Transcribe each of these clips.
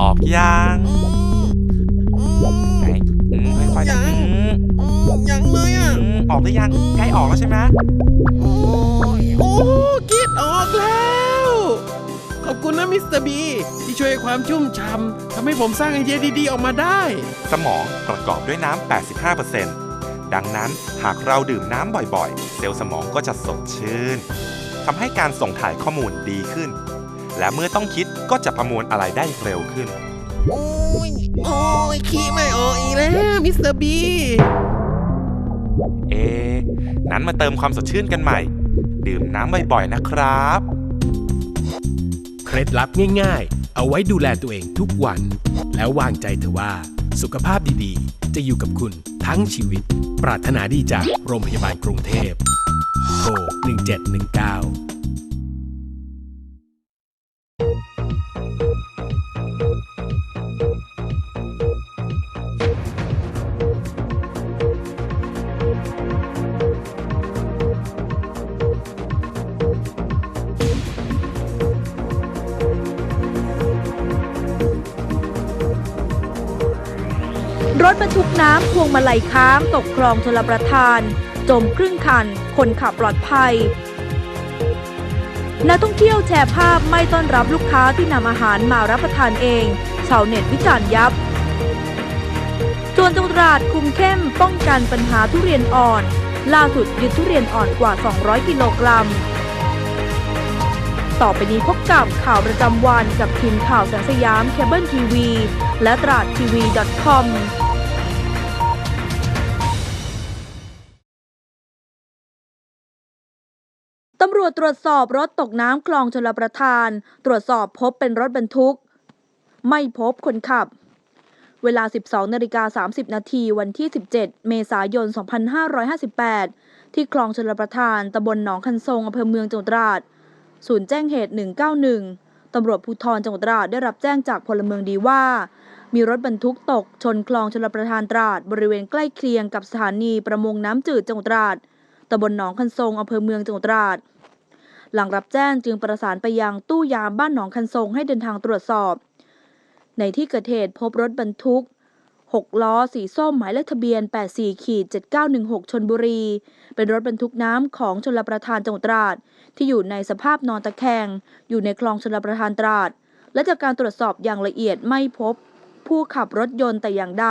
ออกยังอืมอืมไหนอืมค่อยๆนะยังอืมอืมยังเลยอะอืมออกหรือยังใกล้ออกแล้วใช่ไหมโอ้ยโอ้คิดออกแล้ว ขอบคุณนะมิสเตอร์บีที่ช่วยความชุ่มฉ่ำทำให้ผมสร้างไอเดียดีๆ ออกมาได้ สมองประกอบด้วยน้ำ 85%ดังนั้นหากเราดื่มน้ำบ่อยๆ เซลล์สมองก็จะสดชื่นทำให้การส่งถ่ายข้อมูลดีขึ้น และเมื่อต้องคิดก็จะประมวลอะไรได้เร็วขึ้น โอ้ย โอ้ยขี้ไม่ออกอีกแล้วมิสเตอร์บี เอะนั้นมาเติมความสดชื่นกันใหม่ ดื่มน้ำบ่อยๆนะครับ เคล็ดลับง่ายๆ เอาไว้ดูแลตัวเองทุกวัน แล้ววางใจเถอะว่า สุขภาพดีๆ จะอยู่กับคุณทั้งชีวิต ปรารถนาดีจากโรงพยาบาลกรุงเทพโทร1719 ถบรรทุกน้ำพวงมาลัยค้างตกคลองชลประทาน จมครึ่งคัน คนขับปลอดภัย นักท่องเที่ยวแชร์ภาพไม่ต้อนรับลูกค้าที่นำอาหารมารับประทานเอง ชาวเน็ตวิจารณ์ยับส่วนจังหวัดราดคุมเข้มป้องกันปัญหาทุเรียนอ่อน ล่าสุดยึดทุเรียนอ่อนกว่า 200 กิโลกรัม ต่อไปนี้พบกับข่าวประจำวันกับทีมข่าวแสงสยามเคเบิลทีวีและตราดทีวี .com รวจตรวจสอบรถตกน้ำคลองชลประทาน ตรวจสอบพบเป็นรถบรรทุก ไม่พบคนขับ เวลา 12นาฬิกา30 นาทีวันที่ 17 เมษายน 2558 ที่คลองชลประทานตำบลหนองคันทรงอำเภอเมืองจังหวัดตราด ศูนย์แจ้งเหตุ 191 ตำรวจภูธรจังหวัดตราดได้รับแจ้งจากพลเมืองดีว่ามีรถบรรทุกตกชนคลองชลประทานตราด บริเวณใกล้เคียงกับสถานีประมงน้ำจืดจังหวัดตราดตำบลหนองคันทรงอำเภอเมืองจังหวัดตราด หลังรับแจ้งจึงประสานไปยังตู้ยามบ้านหนองคันทรงให้เดินทางตรวจสอบ ในที่เกิดเหตุพบรถบรรทุก 6 ล้อสีส้มหมายเลขทะเบียน 84ขีด7916 ชนบุรี เป็นรถบรรทุกน้ำของชลประทานจังหวัดตราด ที่อยู่ในสภาพนอนตะแคง อยู่ในคลองชลประทานตราด และจากการตรวจสอบอย่างละเอียดไม่พบ ผู้ขับรถยนต์แต่อย่างใด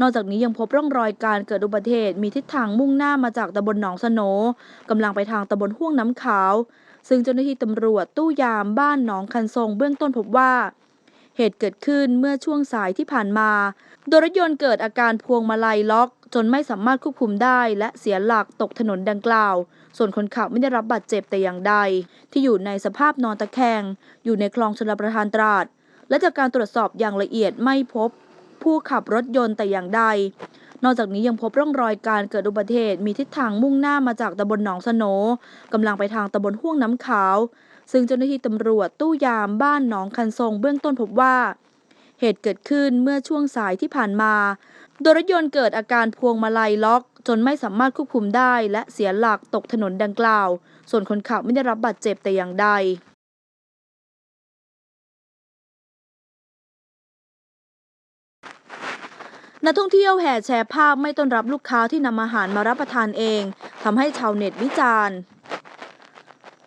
นอกจากนี้ยังพบร่องรอยการเกิดอุบัติเหตุมีทิศทางมุ่งหน้ามาจากตำบลหนองสโนกำลังไปทางตำบลห้วงน้ำขาว ซึ่งเจ้าหน้าที่ตำรวจตู้ยามบ้านหนองคันทรงเบื้องต้นพบว่า เหตุเกิดขึ้นเมื่อช่วงสายที่ผ่านมา โดยรถยนต์เกิดอาการพวงมาลัยล็อก จนไม่สามารถควบคุมได้ และเสียหลักตกถนนดังกล่าว ส่วนคนขับไม่ได้รับบาดเจ็บแต่อย่างใด ที่อยู่ในสภาพนอนตะแคงอยู่ในคลองชลประทานตราดและจากการตรวจสอบอย่างละเอียดไม่พบ ผู้ขับรถยนต์แต่อย่างใด นอกจากนี้ยังพบร่องรอยการเกิดอุบัติเหตุมีทิศทางมุ่งหน้ามาจากตำบลหนองสโนกำลังไปทางตำบลห้วงน้ำขาว ซึ่งเจ้าหน้าที่ตำรวจตู้ยามบ้านหนองคันทรงเบื้องต้นพบว่า เหตุเกิดขึ้นเมื่อช่วงสายที่ผ่านมา โดยรถยนต์เกิดอาการพวงมาลัยล็อก จนไม่สามารถควบคุมได้ และเสียหลักตกถนนดังกล่าว ส่วนคนขับไม่ได้รับบาดเจ็บแต่อย่างใด นักท่องเที่ยวแห่แชร์ภาพไม่ต้อนรับลูกค้าที่นำอาหารมารับประทานเองทำให้ชาวเน็ตวิจารณ์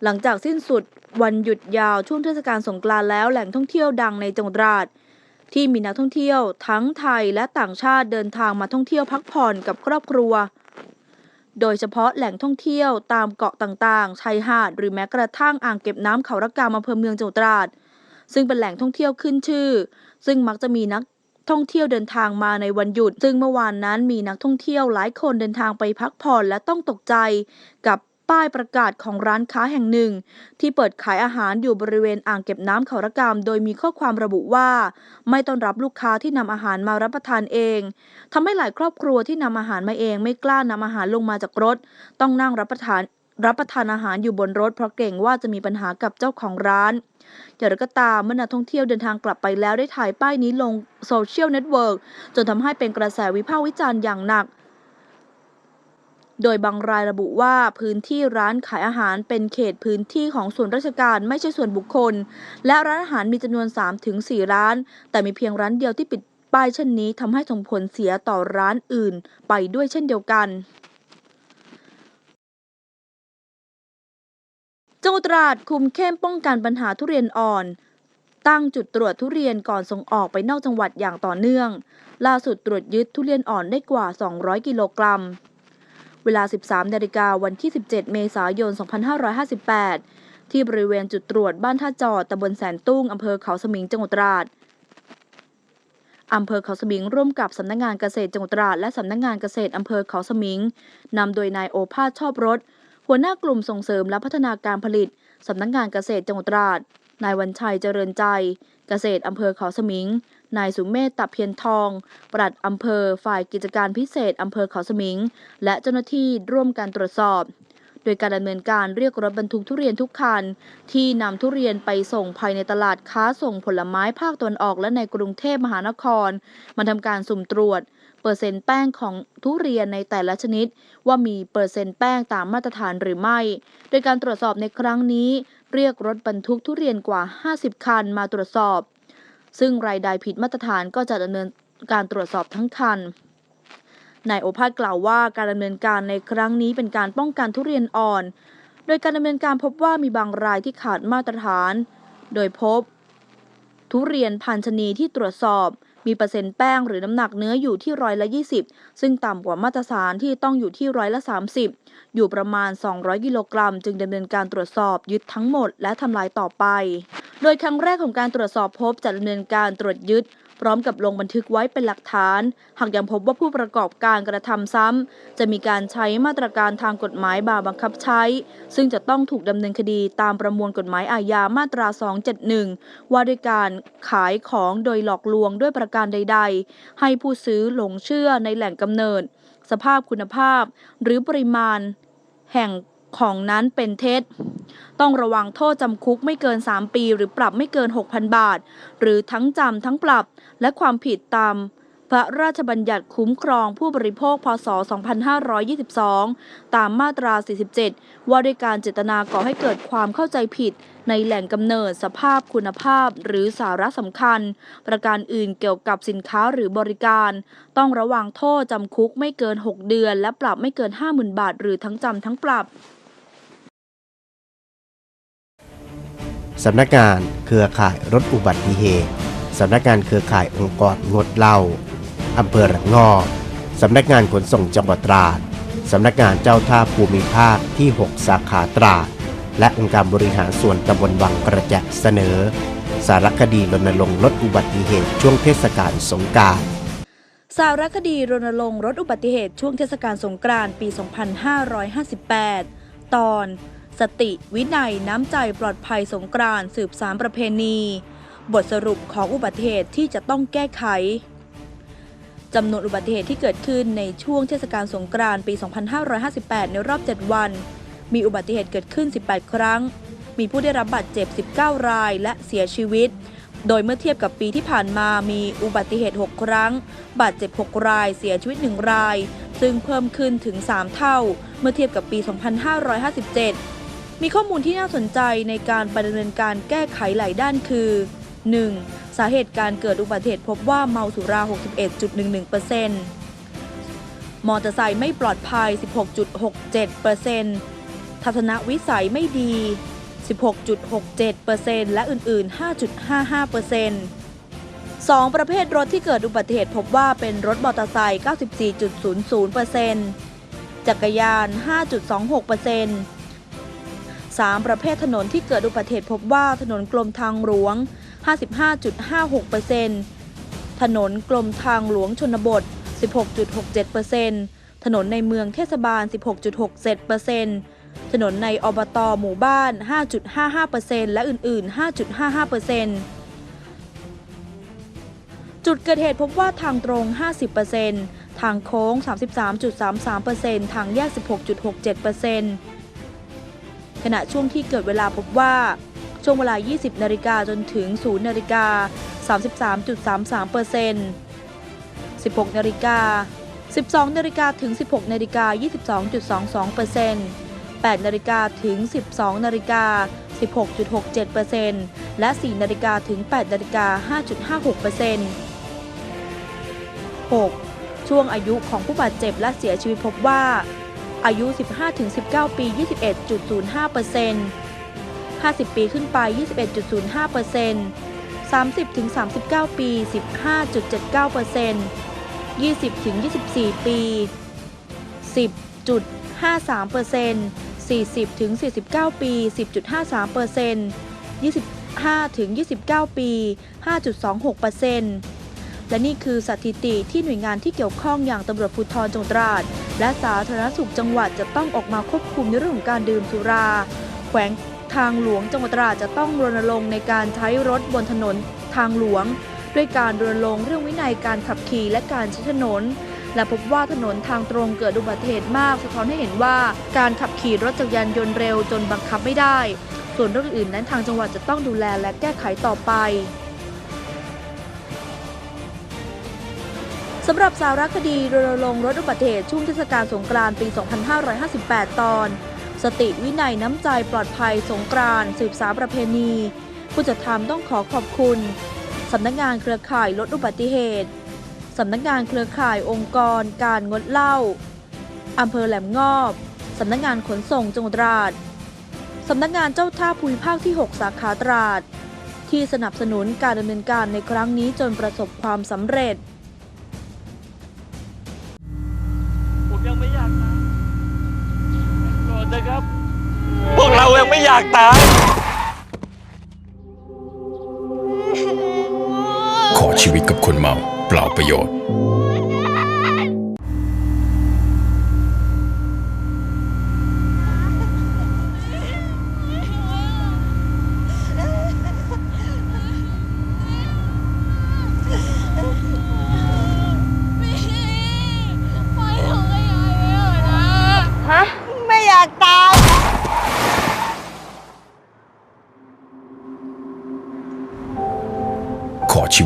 หลังจากสิ้นสุดวันหยุดยาวช่วงเทศกาลสงกรานต์แล้วแหล่งท่องเที่ยวดังในจังหวัดตราดที่มีนักท่องเที่ยวทั้งไทยและต่างชาติเดินทางมาท่องเที่ยวพักผ่อนกับครอบครัว โดยเฉพาะแหล่งท่องเที่ยวตามเกาะต่างๆ ชายหาดหรือแม้กระทั่งอ่างเก็บน้ำเขาระกามอำเภอเมืองจังหวัดตราด ซึ่งเป็นแหล่งท่องเที่ยวขึ้นชื่อ ซึ่งมักจะมีนัก ท่องเที่ยวเดินทางมาในวันหยุด ซึ่งเมื่อวานนั้นมีนักท่องเที่ยวหลายคนเดินทางไปพักผ่อนและต้องตกใจกับป้ายประกาศของร้านค้าแห่งหนึ่ง ที่เปิดขายอาหารอยู่บริเวณอ่างเก็บน้ำเขาระกาม โดยมีข้อความระบุว่า ไม่ต้อนรับลูกค้าที่นำอาหารมารับประทานเองทำให้หลายครอบครัวที่นำอาหารมาเองไม่กล้านำอาหารลงมาจากรถ ต้องนั่งรับประทาน รับประทานอาหารอยู่บนรถเพราะเกรงว่าจะมีปัญหากับเจ้าของร้านอย่างไรก็ตามเมื่อนักท่องเที่ยวเดินทางกลับไปแล้วได้ถ่ายป้ายนี้ลงโซเชียลเน็ตเวิร์กจนทำให้เป็นกระแสวิพากษ์วิจารณ์อย่างหนัก โดยบางรายระบุว่าพื้นที่ร้านขายอาหารเป็นเขตพื้นที่ของส่วนราชการไม่ใช่ส่วนบุคคล และร้านอาหารมีจำนวน 3-4 ร้าน แต่มีเพียงร้านเดียวที่ปิดป้ายเช่นนี้ทำให้ส่งผลเสียต่อร้านอื่นไปด้วยเช่นเดียวกัน จังหวัดตราดคุมเข้มป้องกันปัญหาทุเรียนอ่อน ตั้งจุดตรวจทุเรียนก่อนส่งออกไปนอกจังหวัดอย่างต่อเนื่อง ล่าสุดตรวจยึดทุเรียนอ่อนได้กว่า 200 กิโลกรัม เวลา 13นาฬิกาวันที่ 17 เมษายน 2558 ที่บริเวณจุดตรวจบ้านท่าจอดตำบลแสนตุ้งอำเภอเขาสมิงจังหวัดตราดอำเภอเขาสมิงร่วมกับสำนักงานเกษตรจังหวัดตราดและสำนักงานเกษตรอำเภอเขาสมิงนำโดยนายโอภาสชอบรถ หัวหน้ากลุ่มส่งเสริมและพัฒนาการผลิต สำนักงานเกษตรจังหวัดตราด นายวันชัยเจริญใจ เกษตรอำเภอเขาสมิง นายสุเมธตับเพียนทอง ปลัดอำเภอฝ่ายกิจการพิเศษอำเภอเขาสมิง และเจ้าหน้าที่ร่วมกันตรวจสอบ โดยการดำเนินการเรียกรถบรรทุกทุเรียนทุกคัน ที่นำทุเรียนไปส่งภายในตลาดค้าส่งผลไม้ภาคตะวันออกและในกรุงเทพมหานคร มาทำการสุ่มตรวจ เปอร์เซ็นต์แป้งของทุเรียนในแต่ละชนิด ว่ามีเปอร์เซ็นต์แป้งตามมาตรฐานหรือไม่ โดยการตรวจสอบในครั้งนี้ เรียกรถบรรทุกทุเรียนกว่า 50 คันมาตรวจสอบ ซึ่งรายใดผิดมาตรฐานก็จะดำเนินการตรวจสอบทั้งคันนายโอภาสกล่าวว่าการดำเนินการในครั้งนี้เป็นการป้องกันทุเรียนอ่อน โดยการดำเนินการพบว่ามีบางรายที่ขาดมาตรฐาน โดยพบ ทุเรียนพันชนีที่ตรวจสอบ มีเปอร์เซ็นต์แป้งหรือน้ำหนักเนื้ออยู่ที่ร้อยละ 20 ซึ่งต่ำกว่ามาตรฐานที่ต้องอยู่ที่ร้อยละ 30 อยู่ประมาณ 200 กิโลกรัม จึงดำเนินการตรวจสอบยึดทั้งหมดและทำลายต่อไป โดยครั้งแรกของการตรวจสอบพบจะดำเนินการตรวจยึด พร้อมกับลงบันทึกไว้เป็นหลักฐาน หากยังพบว่าผู้ประกอบการกระทำซ้ำ จะมีการใช้มาตรการทางกฎหมายบาบังคับใช้ ซึ่งจะต้องถูกดำเนินคดีตามประมวลกฎหมายอาญามาตรา 271 ว่าด้วยการขายของโดยหลอกลวงด้วยประการใด ๆ ให้ผู้ซื้อหลงเชื่อในแหล่งกำเนิด สภาพคุณภาพ หรือปริมาณ แห่งของนั้นเป็นเท็จ ต้องระวังโทษจำคุกไม่เกิน 3 ปี หรือปรับไม่เกิน 6,000 บาท หรือทั้งจำทั้งปรับและความผิดตาม พระราชบัญญัติคุ้มครองผู้บริโภค พศ 2522 ตามมาตรา 47 ว่าด้วยการเจตนาก่อให้เกิดความเข้าใจผิด ในแหล่งกำเนิดสภาพคุณภาพ หรือสาระสำคัญ ประการอื่นเกี่ยวกับสินค้าหรือบริการ ต้องระวังโทษจำคุกไม่เกิน 6 เดือน และปรับไม่เกิน 50,000 บาท หรือทั้งจำทั้งปรับ สำนักงานเครือข่ายรถอุบัติเหตุ สำนักงานเครือข่ายองค์กรงดเหล้าอำเภอระงอสำนักงานขนส่งจังหวัดตราด สำนักงานเจ้าท่าภูมิภาคที่ 6 สาขาตราด และองค์การบริหารส่วนตำบลวังกระแจเสนอ สารคดีรณรงค์ลดอุบัติเหตุช่วงเทศกาลสงกรารสารคดีรณรงค์ลดอุบัติเหตุช่วงเทศกาลสงกรานต์ปี 2558 ตอน สติ วินัย น้ำใจปลอดภัยสงกรานต์สืบสารประเพณี บทสรุปของอุบัติเหตุที่จะต้องแก้ไขจำนวนอุบัติเหตุที่เกิดขึ้นในช่วงเทศกาลสงกรานต์ปี 2558 ในรอบ 7 วัน มีอุบัติเหตุเกิดขึ้น 18 ครั้ง มีผู้ได้รับบาดเจ็บ 19 รายและเสียชีวิต โดยเมื่อเทียบกับปีที่ผ่านมามีอุบัติเหตุ 6 ครั้ง บาดเจ็บ 6 ราย เสียชีวิต 1 ราย ซึ่งเพิ่มขึ้นถึง 3 เท่า เมื่อเทียบกับปี 2557 มีข้อมูลที่น่าสนใจในการปดำเนินการแก้ไขหลายด้านคือ 1. สาเหตุการเกิดอุบัติเหตุพบว่าเมาสุรา 61.11%มอเตอร์ไซค์ไม่ปลอดภัย 16.67%ทัศนวิสัยไม่ดี 16.67%และอื่น ๆ 5.55% 2. ประเภทรถที่เกิดอุบัติเหตุพบว่าเป็นรถมอเตอร์ไซค์ 94.00%จักรยาน 5.26% 3. ประเภทถนนที่เกิดอุบัติเหตุพบว่าถนนกรมทางหลวง 55.56%ถนนกรมทางหลวงชนบท 16.67%ถนนในเมืองเทศบาล 16.67%ถนนในอบตหมู่บ้าน 5.55%และอื่น ๆ 5.55%จุดเกิดเหตุพบว่าทางตรง 50%ทางโค้ง 33.33%ทางแยก 16.67% ขณะช่วงที่เกิดเวลาพบว่า ช่วงเวลา 20 นาฬิกาจนถึง 0 นาฬิกา 33.33% 16 นาฬิกา 12 นาฬิกาถึง 16 นาฬิกา 22.22% 8นาฬิกาถึง 12 นาฬิกา 16.67%และ 4 นาฬิกาถึง 8 นาฬิกา 5.56% 6. ช่วงอายุของผู้บาดเจ็บและเสียชีวิตพบว่า อายุ 15-19 ปี 21.05% 50 ปีขึ้นไป 21.05% 30-39 ปี 15.79% 20-24 ปี 10.53% 40-49 ปี 10.53% 25-29 ปี 5.26% และนี่คือสถิติที่หน่วยงานที่เกี่ยวข้องอย่างตำรวจภูธรจังหวัดตราดและสาธารณสุขจังหวัดจะต้องออกมาควบคุมในเรื่องของการดื่มสุรา แขวงทางหลวงจังหวัดตราดจะต้องรณรงค์ในการใช้รถบนถนนทางหลวง ด้วยการรณรงค์เรื่องวินัยการขับขี่และการใช้ถนน และพบว่าถนนทางตรงเกิดอุบัติเหตุมาก สะท้อนให้เห็นว่าการขับขี่รถจักรยานยนต์เร็วจนบังคับไม่ได้ ส่วนเรื่องอื่นนั้นทางจังหวัดจะต้องดูแลและแก้ไขต่อไป สำหรับสารคดีรณรงค์ลดอุบัติเหตุช่วงเทศกาลสงกรานต์ปี 2558 ตอน สติวินัยน้ำใจปลอดภัยสงกรานต์สืบสารประเพณี ผู้จัดทำต้องขอขอบคุณสำนักงานเครือข่ายลดอุบัติเหตุสำนักงานเครือข่ายองค์กร การงดเหล้าอำเภอแหลมงอบสำนักงานขนส่งจังหวัดตราดสำนักงานเจ้าท่าภูมิภาคที่ 6 สาขาตราด ที่สนับสนุนการดำเนินการในครั้งนี้จนประสบความสำเร็จากตาย ขอชีวิตกับคนเมาเปล่าประโยชน์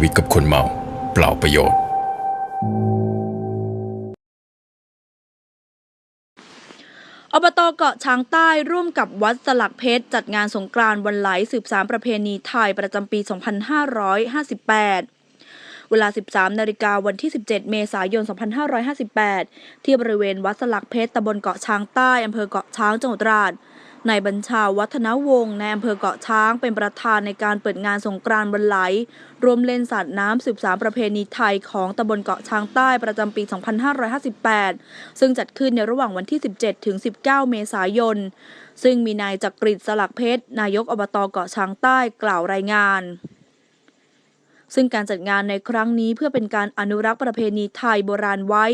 วิตกับคนเมา เปล่าประโยชน์ อบตเกาะช้างใต้ร่วมกับวัดสลักเพชร จัดงานสงกรานต์วันไหลสืบสารประเพณีไทยประจำปี 2558เวลา 13 นาฬิกาวันที่ 17 เมษายน 2558 ที่บริเวณวัดสลักเพชรตำบลเกาะช้างใต้ อำเภอเกาะช้าง จังหวัดตราด นายบัญชาวัฒนวงศ์ในอำเภอเกาะช้างเป็นประธานในการเปิดงานสงกรานต์บนไหล รวมเล่นสาดน้ำสืบสารประเพณีไทยของตำบลเกาะช้างใต้ประจำปี 2558 ซึ่งจัดขึ้นในระหว่างวันที่ 17 ถึง 19 เมษายน ซึ่งมีนายจักริดสลักเพชร นายกอบตเกาะช้างใต้กล่าวรายงาน ซึ่งการจัดงานในครั้งนี้เพื่อเป็นการอนุรักษ์ประเพณีไทยโบราณไว้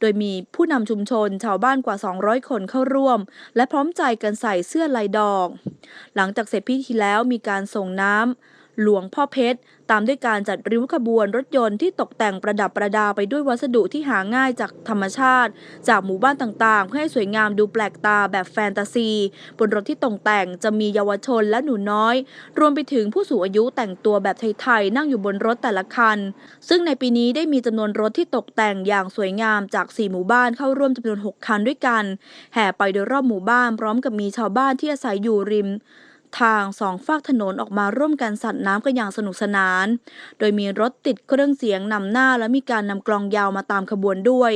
โดยมีผู้นำชุมชนชาวบ้านกว่า 200 คนเข้าร่วม และพร้อมใจกันใส่เสื้อลายดอก หลังจากเสร็จพิธีแล้วมีการส่งน้ำ หลวงพ่อเพชร ตามด้วยการจัดริ้วขบวนรถยนต์ที่ตกแต่งประดับประดาไปด้วยวัสดุที่หาง่ายจากธรรมชาติ จากหมู่บ้านต่างๆ เพื่อให้สวยงามดูแปลกตาแบบแฟนตาซี บนรถที่ตกแต่งจะมีเยาวชนและหนูน้อย รวมไปถึงผู้สูงอายุแต่งตัวแบบไทยๆนั่งอยู่บนรถแต่ละคัน ซึ่งในปีนี้ได้มีจำนวนรถที่ตกแต่งอย่างสวยงามจาก 4 หมู่บ้านเข้าร่วมจำนวน 6 คันด้วยกัน แห่ไปโดยรอบหมู่บ้านพร้อมกับมีชาวบ้านที่อาศัยอยู่ริม ทางสองฝากถนนออกมาร่วมกันสัดน้ำกันอย่างสนุกสนาน โดยมีรถติดเครื่องเสียงนำหน้าและมีการนำกลองยาวมาตามขบวนด้วย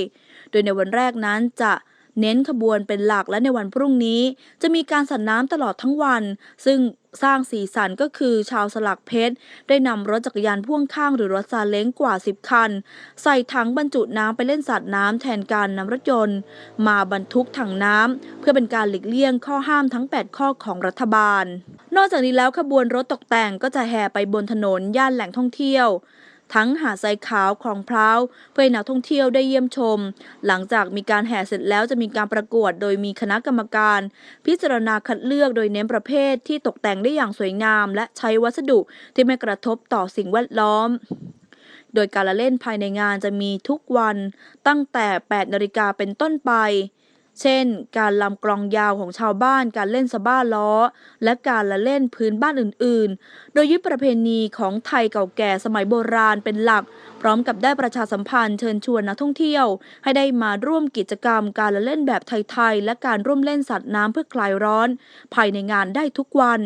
โดยในวันแรกนั้นจะเน้นขบวนเป็นหลักและในวันพรุ่งนี้ จะมีการสัดน้ำตลอดทั้งวัน ซึ่ง สร้างสีสันก็คือชาวสลักเพชร ได้นำรถจักรยานพ่วงข้างหรือรถซาเล้งกว่า 10 คัน ใส่ถังบรรจุน้ำไปเล่นสาดน้ำแทนการนำรถยนต์ มาบรรทุกถังน้ำเพื่อเป็นการหลีกเลี่ยงข้อห้ามทั้ง 8 ข้อของรัฐบาล นอกจากนี้แล้วขบวนรถตกแต่งก็จะแห่ไปบนถนนย่านแหล่งท่องเที่ยว ทั้งหาดทรายขาวคลองพร้าวเพื่อให้นักท่องเที่ยวได้เยี่ยมชม หลังจากมีการแห่เสร็จแล้วจะมีการประกวด โดยมีคณะกรรมการ พิจารณาคัดเลือกโดยเน้นประเภทที่ตกแต่งได้อย่างสวยงาม และใช้วัสดุที่ไม่กระทบต่อสิ่งแวดล้อมโดยการละเล่นภายในงานจะมีทุกวันตั้งแต่ 8 นาฬิกาเป็นต้นไป เช่น การลำกลองยาวของชาวบ้านการเล่นสะบ้าล้อ และการละเล่นพื้นบ้านอื่นๆ โดยยึดประเพณีของไทยเก่าแก่สมัยโบราณเป็นหลัก พร้อมกับได้ประชาสัมพันธ์เชิญชวนนักท่องเที่ยว ให้ได้มาร่วมกิจกรรม การละเล่นแบบไทยๆและการร่วมเล่นสัตว์น้ำเพื่อคลายร้อน ภายในงานได้ทุกวัน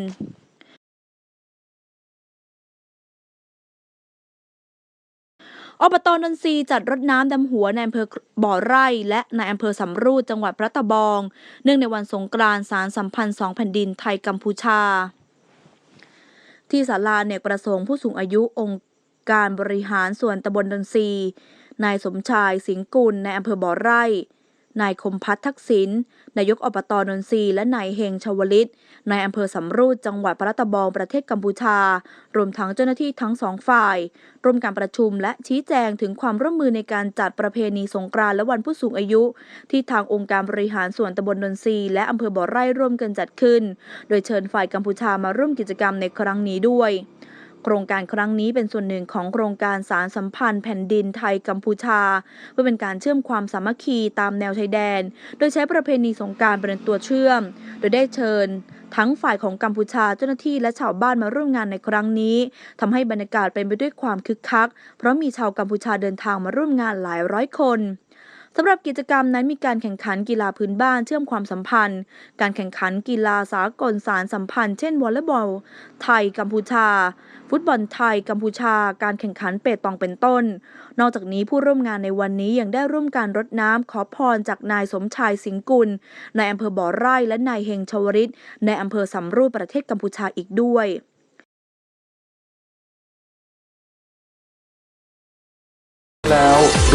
อบตนนทรีจัดรถน้ำดำหัวในอำเภอบ่อไร่ และในอำเภอสำรูดจังหวัดพระตะบอง เนื่องในวันสงกรานต์สารสัมพันธ์สองแผ่นดินไทยกัมพูชา ที่ศาลาเนกประสงค์ผู้สูงอายุองค์การบริหารส่วนตำบลดนทรีนายสมชายสิงห์กุลในอำเภอบ่อไร่ นายคมพัฒน์ทักษิณนายกอบตนนทรีและนายเฮงชวลิตนายอำเภอสำรูปจังหวัดพระตะบองประเทศกัมพูชา รวมทั้งเจ้าหน้าที่ทั้งสองฝ่ายร่วมการประชุมและชี้แจงถึงความร่วมมือในการจัดประเพณีสงกรานต์และวันผู้สูงอายุ ที่ทางองค์การบริหารส่วนตำบลนนทรีและอำเภอบ่อไร่ร่วมกันจัดขึ้น โดยเชิญฝ่ายกัมพูชามาร่วมกิจกรรมในครั้งนี้ด้วย โครงการครั้งนี้เป็นส่วนหนึ่งของโครงการสารสัมพันธ์แผ่นดินไทยกัมพูชา เพื่อเป็นการเชื่อมความสามัคคีตามแนวชายแดน โดยใช้ประเพณีสงการเป็นตัวเชื่อม โดยได้เชิญ ทั้งฝ่ายของกัมพูชาเจ้าหน้าที่และชาวบ้านมาร่วมงานในครั้งนี้ทำให้บรรยากาศเป็นไปด้วยความคึกคัก เพราะมีชาวกัมพูชาเดินทางมาร่วมงานหลายร้อยคน สำหรับกิจกรรมนั้นมีการแข่งขันกีฬาพื้นบ้านเชื่อมความสัมพันธ์ การแข่งขันกีฬาสากลสารสัมพันธ์ เช่นวอลเลย์บอล ไทยกัมพูชา ฟุตบอลไทยกัมพูชา การแข่งขันเปตองเป็นต้น นอกจากนี้ผู้ร่วมงานในวันนี้ยังได้ร่วมการรดน้ำขอพรจากนายสมชายสิงกุลนายอำเภอบ่อไร่และนายเฮงชวริตในอำเภอสำรูปประเทศกัมพูชาอีกด้วย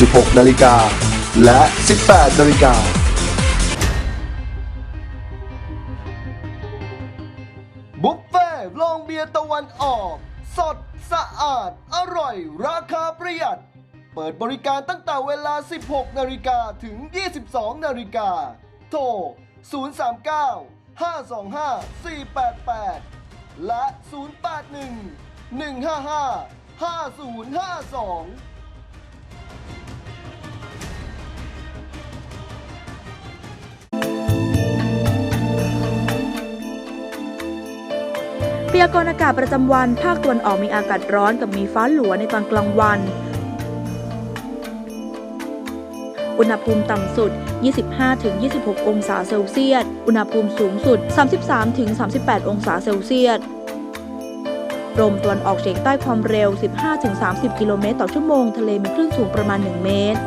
16 นาฬิกา และ 18 นาฬิกาบุฟเฟ่ต์โรงเบียร์ตะวันออก สดสะอาด อร่อย ราคาประหยัด เปิดบริการตั้งแต่เวลา 16 นาฬิกาถึง 22 นาฬิกา โทร 039 525 488 และ 081 155 5052 พยากรณ์อากาศประจำวัน ภาคตะวันออกมีอากาศร้อนกับมีฟ้าหลัวในตอนกลางวัน อุณหภูมิต่ำสุด 25-26 องศาเซลเซียส อุณหภูมิสูงสุด 33-38 องศาเซลเซียสลมตะวันออกเฉียงใต้ความเร็ว 15-30 กิโลเมตรต่อชั่วโมง ทะเลมีคลื่นสูงประมาณ 1 เมตร